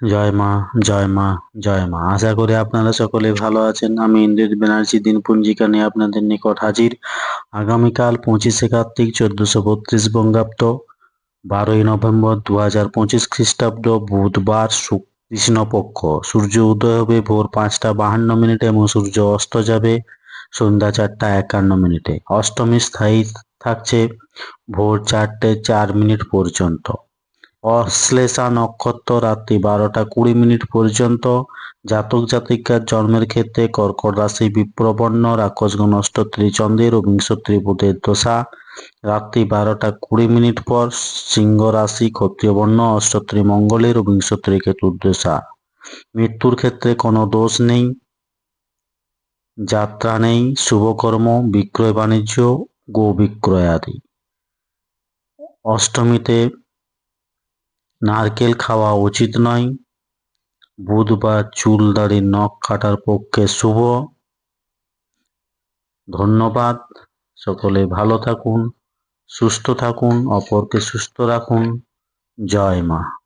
জয় মা জয় মা জয় মা। আশা করি আপনারা সকলে ভালো আছেন। আমি ইন্দ্রিত ব্যানার্জি দিন পঞ্জিকা নিয়ে আপনাদের নিকট হাজির। আগামীকাল পঁচিশে কার্তিক চোদ্দশো বত্রিশ বঙ্গাব্দ, বারোই নভেম্বর দু হাজার পঁচিশ খ্রিস্টাব্দ, বুধবার কৃষ্ণপক্ষ। সূর্য উদয় হবে ভোর পাঁচটা বাহান্ন মিনিটে এবং সূর্য অস্ত যাবে সন্ধ্যা চারটা একান্ন মিনিটে। অষ্টমী স্থায়ী থাকছে ভোর চারটে চার মিনিট পর্যন্ত। অশ্লেষা নক্ষত্র রাত্রি বারোটা কুড়ি মিনিট পর্যন্ত জাতক জাতিকার জন্মের ক্ষেত্রে কর্কট রাশি, বিপ্রবর্ণ রাক্ষসগণ অষ্টত্রী চন্দ্রের ও বুধের দশা। রাত্রি বারোটা কুড়ি মিনিট পর সিংহ রাশি, ক্ষত্রিয় বর্ণ, অষ্টত্রী মঙ্গলের ও বিংশত্রী কেতুর দশা। মৃত্যুর ক্ষেত্রে কোনো দোষ নেই, যাত্রা নেই, শুভকর্ম, বিক্রয় বাণিজ্য, গো বিক্রয় আদি অষ্টমীতে নারকেল খাওয়া উচিত নয়। বুধবার চুল দাড়ির নখ কাটার পক্ষে শুভ। ধন্যবাদ। সকলে ভালো থাকুন, সুস্থ থাকুন, অপরকে সুস্থ রাখুন। জয় মা।